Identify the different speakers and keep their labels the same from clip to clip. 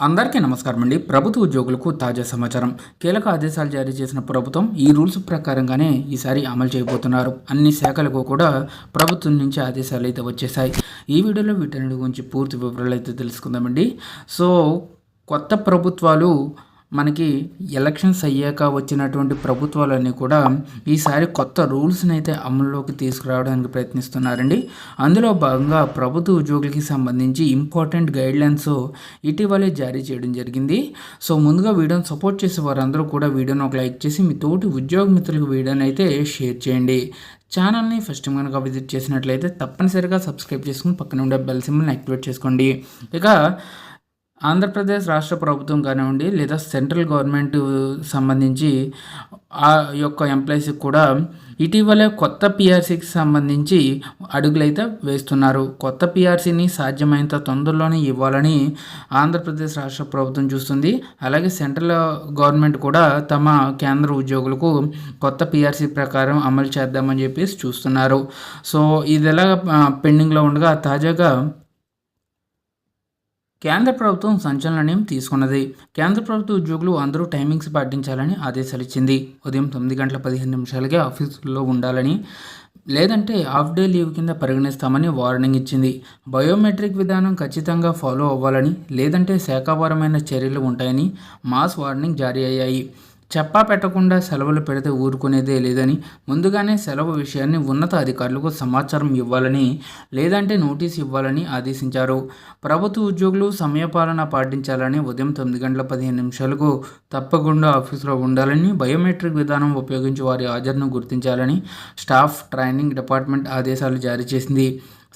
Speaker 1: అందరికీ నమస్కారం అండి. ప్రభుత్వ ఉద్యోగులకు తాజా సమాచారం. కీలక ఆదేశాలు జారీ చేసిన ప్రభుత్వం ఈ రూల్స్ ప్రకారంగానే ఈసారి అమలు చేయబోతున్నారు. అన్ని శాఖలకు కూడా ప్రభుత్వం నుంచి ఆదేశాలు అయితే వచ్చేసాయి ఈ వీడియోలో వీటన్నిటి గురించి పూర్తి వివరాలు అయితే తెలుసుకుందామండి. సో కొత్త ప్రభుత్వాలు మనకి ఎలక్షన్స్ అయ్యాక వచ్చినటువంటి ప్రభుత్వాలన్నీ కూడా ఈసారి కొత్త రూల్స్ని అయితే అమల్లోకి తీసుకురావడానికి ప్రయత్నిస్తున్నారండి. అందులో భాగంగా ప్రభుత్వ ఉద్యోగులకి సంబంధించి ఇంపార్టెంట్ గైడ్లైన్స్ ఇటీవలే జారీ చేయడం జరిగింది. సో ముందుగా వీడియోని సపోర్ట్ చేసే వారందరూ కూడా వీడియోని ఒక లైక్ చేసి మీ తోటి ఉద్యోగ మిత్రులకు వీడియోని అయితే షేర్ చేయండి. ఛానల్ని ఫస్ట్ కనుక విజిట్ చేసినట్లయితే తప్పనిసరిగా సబ్స్క్రైబ్ చేసుకుని పక్కన ఉండే బెల్ సింబల్ని యాక్టివేట్ చేసుకోండి. ఇక ఆంధ్రప్రదేశ్ రాష్ట్ర ప్రభుత్వం కానివ్వండి లేదా సెంట్రల్ గవర్నమెంట్ సంబంధించి ఆ యొక్క ఎంప్లాయీస్కి కూడా ఇటీవలే కొత్త పిఆర్సీకి సంబంధించి అడుగులైతే వేస్తున్నారు. కొత్త పిఆర్సీని సాధ్యమైనంత తొందరలోనే ఇవ్వాలని ఆంధ్రప్రదేశ్ రాష్ట్ర ప్రభుత్వం చూస్తుంది. అలాగే సెంట్రల్ గవర్నమెంట్ కూడా తమ కేంద్ర ఉద్యోగులకు కొత్త పిఆర్సీ ప్రకారం అమలు చేద్దామని చెప్పేసి చూస్తున్నారు. సో ఇది ఎలా పెండింగ్లో ఉండగా తాజాగా కేంద్ర ప్రభుత్వం సంచలన నిర్ణయం తీసుకున్నది. కేంద్ర ప్రభుత్వ ఉద్యోగులు అందరూ టైమింగ్స్ పాటించాలని ఆదేశాలు ఇచ్చింది ఉదయం తొమ్మిది గంటల పదిహేను నిమిషాలకే ఆఫీసులో ఉండాలని లేదంటే హాఫ్ డే లీవ్ కింద పరిగణిస్తామని వార్నింగ్ ఇచ్చింది. బయోమెట్రిక్ విధానం ఖచ్చితంగా ఫాలో అవ్వాలని లేదంటే శాఖాపరమైన చర్యలు ఉంటాయని మాస్ వార్నింగ్ జారీ అయ్యాయి. చెప్పా పెట్టకుండా సెలవులు పెడితే ఊరుకునేదే లేదని ముందుగానే సెలవు విషయాన్ని ఉన్నత అధికారులకు సమాచారం ఇవ్వాలని లేదంటే నోటీస్ ఇవ్వాలని ఆదేశించారు. ప్రభుత్వ ఉద్యోగులు సమయపాలన పాటించాలని ఉదయం తొమ్మిది గంటల పదిహేను నిమిషాలకు తప్పకుండా ఆఫీసులో ఉండాలని బయోమెట్రిక్ విధానం ఉపయోగించి వారి హాజరును గుర్తించాలని స్టాఫ్ ట్రైనింగ్ డిపార్ట్మెంట్ ఆదేశాలు జారీ చేసింది.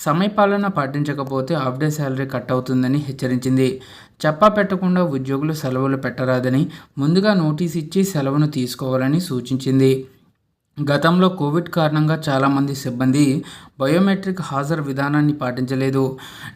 Speaker 1: సమయపాలన పాటించకపోతే హాఫ్ డే శాలరీ కట్ అవుతుందని హెచ్చరించింది. చెప్పా పెట్టకుండా ఉద్యోగులు సెలవులు పెట్టరాదని ముందుగా నోటీస్ ఇచ్చి సెలవును తీసుకోవాలని సూచించింది. గతంలో కోవిడ్ కారణంగా చాలామంది సిబ్బంది బయోమెట్రిక్ హాజరు విధానాన్ని పాటించలేదు.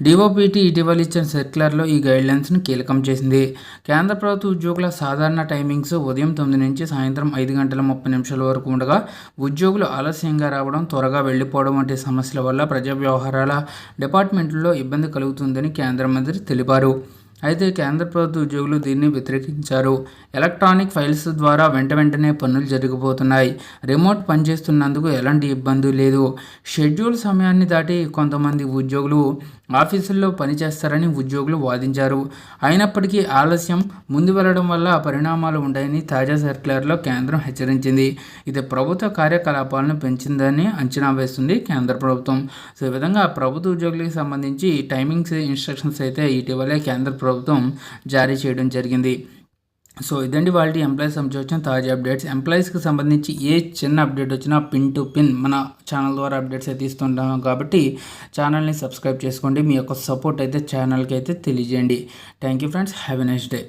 Speaker 1: డిఓపిటి ఇటీవల ఇచ్చిన సర్క్యులర్లో ఈ గైడ్లైన్స్ను కీలకం చేసింది. కేంద్ర ప్రభుత్వ ఉద్యోగుల సాధారణ టైమింగ్స్ ఉదయం తొమ్మిది నుంచి సాయంత్రం ఐదు గంటల ముప్పై నిమిషాల వరకు ఉండగా ఉద్యోగులు ఆలస్యంగా రావడం త్వరగా వెళ్ళిపోవడం వంటి సమస్యల వల్ల ప్రజా వ్యవహారాల డిపార్ట్మెంట్లో ఇబ్బంది కలుగుతుందని కేంద్ర మంత్రి తెలిపారు. అయితే కేంద్ర ప్రభుత్వ ఉద్యోగులు దీన్ని వ్యతిరేకించారు. ఎలక్ట్రానిక్ ఫైల్స్ ద్వారా వెంట వెంటనే పనులు జరిగిపోతున్నాయి. రిమోట్ పనిచేస్తున్నందుకు ఎలాంటి ఇబ్బంది లేదు. షెడ్యూల్ సమయాన్ని దాటి కొంతమంది ఉద్యోగులు ఆఫీసుల్లో పనిచేస్తారని ఉద్యోగులు వాదించారు. అయినప్పటికీ ఆలస్యం ముందు వెళ్ళడం వల్ల పరిణామాలు ఉంటాయని తాజా సర్క్యులర్లో కేంద్రం హెచ్చరించింది. ఇది ప్రభుత్వ కార్యకలాపాలను పెంచిందని అంచనా వేస్తుంది కేంద్ర ప్రభుత్వం. సో ఈ విధంగా ప్రభుత్వ ఉద్యోగులకు సంబంధించి టైమింగ్స్ ఇన్స్ట్రక్షన్స్ అయితే ఇటీవలే కేంద్ర ప్రభుత్వం జారీ చేయడం జరిగింది. సో ఇదండి వాళ్ళ ఎంప్లాయీస్ సంబంధించి వచ్చిన తాజా అప్డేట్స్. ఎంప్లాయీస్కి సంబంధించి ఏ చిన్న అప్డేట్ వచ్చినా పిన్ టు పిన్ మన ఛానల్ ద్వారా అప్డేట్స్ అయితే ఇస్తుంటాం కాబట్టి ఛానల్ని సబ్స్క్రైబ్ చేసుకోండి. మీ యొక్క సపోర్ట్ అయితే ఛానల్కి అయితే తెలియజేయండి. Thank you friends. Have a next day.